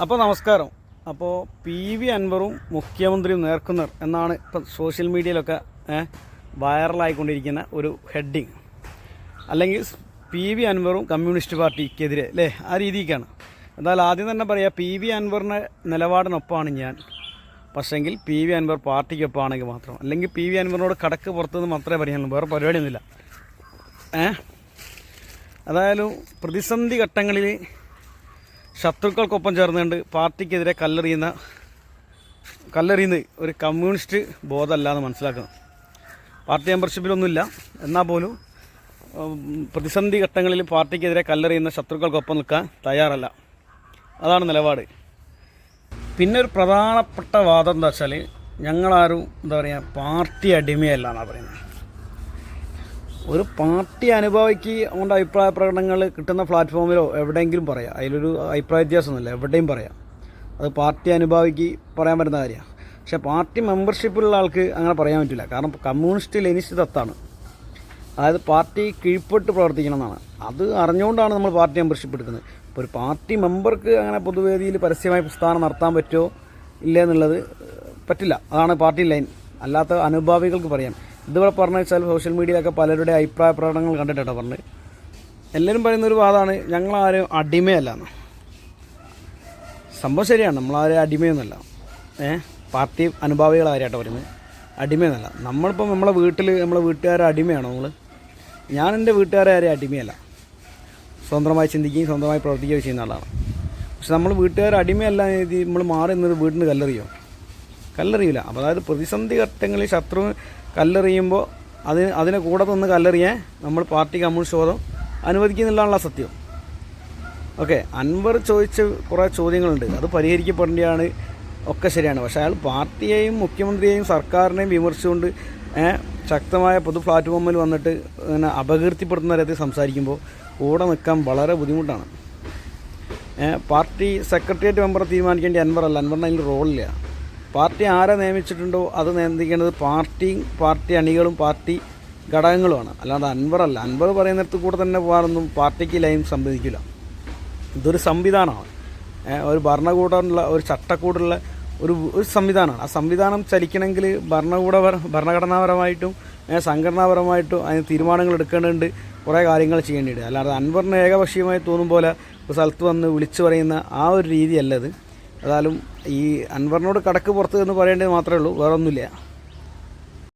അപ്പോൾ നമസ്കാരം. അപ്പോൾ പി വി അൻവറും മുഖ്യമന്ത്രിയും നേർക്കുന്നർ എന്നാണ് ഇപ്പം സോഷ്യൽ മീഡിയയിലൊക്കെ വൈറലായിക്കൊണ്ടിരിക്കുന്ന ഒരു ഹെഡിങ്. അല്ലെങ്കിൽ പി വി അൻവറും കമ്മ്യൂണിസ്റ്റ് പാർട്ടിക്കെതിരെ അല്ലേ ആ രീതിക്കാണ്. എന്നാൽ ആദ്യം തന്നെ പറയാം പി വി അൻവറിന്റെ നിലപാടിനൊപ്പമാണ് ഞാൻ. പക്ഷേങ്കിൽ പി വി അൻവർ പാർട്ടിക്കൊപ്പമാണെങ്കിൽ മാത്രം. അല്ലെങ്കിൽ പി വി അൻവറിനോട് കടക്ക് പുറത്തുനിന്ന് മാത്രമേ പറയാനുള്ളൂ. വേറെ പരിപാടിയൊന്നുമില്ല. ഏ? അതായാലും പ്രതിസന്ധി ഘട്ടങ്ങളിൽ ശത്രുക്കൾക്കൊപ്പം ചേർന്നുകൊണ്ട് പാർട്ടിക്കെതിരെ കല്ലെറിയുന്ന കല്ലെറിയുന്ന ഒരു കമ്മ്യൂണിസ്റ്റ് ബോധമല്ല എന്ന് മനസ്സിലാക്കുന്നത് പാർട്ടി മെമ്പർഷിപ്പിലൊന്നുമില്ല. എന്നാൽ പോലും പ്രതിസന്ധി ഘട്ടങ്ങളിൽ പാർട്ടിക്കെതിരെ കല്ലെറിയുന്ന ശത്രുക്കൾക്കൊപ്പം നിൽക്കാൻ തയ്യാറല്ല. അതാണ് നിലപാട്. പിന്നെ ഒരു പ്രധാനപ്പെട്ട വാദം എന്താ വെച്ചാൽ ഞങ്ങളാരും എന്താ പറയുക പാർട്ടി അടിമയല്ല എന്നാണ് പറയുന്നത്. ഒരു പാർട്ടി അനുഭവിക്ക് അവന്റെ അഭിപ്രായ പ്രകടനങ്ങൾ കിട്ടുന്ന പ്ലാറ്റ്ഫോമിലോ എവിടെയെങ്കിലും പറയാം. അതിലൊരു അഭിപ്രായ വ്യത്യാസമൊന്നുമില്ല. എവിടെയും പറയാം. അത് പാർട്ടി അനുഭാവിക്ക് പറയാൻ പറ്റുന്ന കാര്യമാണ്. പക്ഷേ പാർട്ടി മെമ്പർഷിപ്പുള്ള ആൾക്ക് അങ്ങനെ പറയാൻ പറ്റില്ല. കാരണം കമ്മ്യൂണിസ്റ്റ് ലെനിസ്റ്റ് തത്താണ്. അതായത് പാർട്ടി കീഴ്പ്പെട്ട് പ്രവർത്തിക്കണം എന്നാണ്. അത് അറിഞ്ഞുകൊണ്ടാണ് നമ്മൾ പാർട്ടി മെമ്പർഷിപ്പ് എടുക്കുന്നത്. ഇപ്പോൾ ഒരു പാർട്ടി മെമ്പർക്ക് അങ്ങനെ പൊതുവേദിയിൽ പരസ്യമായി പ്രസ്ഥാനം നടത്താൻ പറ്റുമോ ഇല്ല എന്നുള്ളത് പറ്റില്ല. അതാണ് പാർട്ടി ലൈൻ അല്ലാത്ത അനുഭാവികൾക്ക് പറയാം ഇതുപോലെ പറഞ്ഞു വെച്ചാൽ സോഷ്യൽ മീഡിയയിലൊക്കെ പലരുടെ അഭിപ്രായ പ്രകടനങ്ങൾ കണ്ടിട്ടാണ് പറഞ്ഞ്. എല്ലാവരും പറയുന്ന ഒരു വാദമാണ് ഞങ്ങളാരും അടിമയല്ല എന്ന് സംഭവം ശരിയാണ് നമ്മളാരും അടിമയൊന്നുമല്ല. ഏ? പാർട്ടി അനുഭാവികളാരായിട്ട് പറയുന്നത്? അടിമയൊന്നുമല്ല. നമ്മളിപ്പോൾ നമ്മളെ വീട്ടിൽ നമ്മളെ വീട്ടുകാരെ അടിമയാണോ നമ്മൾ ഞാൻ എന്റെ വീട്ടുകാരെ ആരെയും അടിമയല്ല. സ്വന്തമായി ചിന്തിക്കുകയും സ്വന്തമായി പ്രവർത്തിക്കുകയും ചെയ്യുന്ന ആളാണ്. പക്ഷെ നമ്മൾ വീട്ടുകാർ അടിമയല്ല നമ്മൾ മാറി നിന്നത് വീട്ടിൽ കല്ലെറിയോ കല്ലെറിയില്ല അപ്പോൾ അതായത് പ്രതിസന്ധി ഘട്ടങ്ങളിൽ ശത്രു കല്ലെറിയുമ്പോൾ അതിന് അതിനെ കൂടെ നിന്ന് കല്ലെറിയാൻ നമ്മൾ പാർട്ടി കമ്മ്യൂണിസ്റ്റ് ബോധം അനുവദിക്കുന്നില്ലാണല്ലോ സത്യം. ഓക്കെ അൻവർ ചോദിച്ച കുറേ ചോദ്യങ്ങളുണ്ട്. അത് പരിഹരിക്കപ്പെടേണ്ടതാണ് ഒക്കെ ശരിയാണ്. പക്ഷേ അയാൾ പാർട്ടിയെയും മുഖ്യമന്ത്രിയെയും സർക്കാരിനെയും വിമർശിച്ചുകൊണ്ട് ശക്തമായ പൊതു പ്ലാറ്റ്ഫോമിൽ വന്നിട്ട് ഇങ്ങനെ അപകീർത്തിപ്പെടുത്തുന്ന തരത്തിൽ സംസാരിക്കുമ്പോൾ കൂടെ നിൽക്കാൻ വളരെ ബുദ്ധിമുട്ടാണ്. പാർട്ടി സെക്രട്ടേറിയറ്റ് മെമ്പറെ തീരുമാനിക്കേണ്ട അൻവറല്ല. അൻവറിന് അതിൽ റോളില്ല പാർട്ടി ആരെ നിയമിച്ചിട്ടുണ്ടോ അത് നിയന്ത്രിക്കേണ്ടത് പാർട്ടിയും പാർട്ടി അണികളും പാർട്ടി ഘടകങ്ങളുമാണ്. അല്ലാതെ അൻവറല്ല അൻവർ പറയുന്നിടത്ത് കൂടെ തന്നെ പോകാനൊന്നും പാർട്ടിക്ക് ലൈൻ സംവദിക്കില്ല ഇതൊരു സംവിധാനമാണ്. ഒരു ഭരണകൂടമുള്ള ഒരു ചട്ടക്കൂടുള്ള ഒരു ഒരു സംവിധാനമാണ്. ആ സംവിധാനം ചലിക്കണമെങ്കിൽ ഭരണകൂട ഭരണഘടനാപരമായിട്ടും സംഘടനാപരമായിട്ടും അതിന് തീരുമാനങ്ങൾ എടുക്കേണ്ടതുണ്ട്. കുറേ കാര്യങ്ങൾ ചെയ്യേണ്ടിയിട്ട് അല്ലാതെ അൻവറിന് ഏകപക്ഷീയമായി തോന്നും പോലെ ഒരു സ്ഥലത്ത് വന്ന് വിളിച്ചു പറയുന്ന ആ ഒരു രീതിയല്ല ഇത് ഏതായാലും ഈ അൻവറിനോട് കടക്ക് പുറത്ത് എന്ന് പറയേണ്ടത് മാത്രമേ ഉള്ളൂ. വേറെ ഒന്നുമില്ല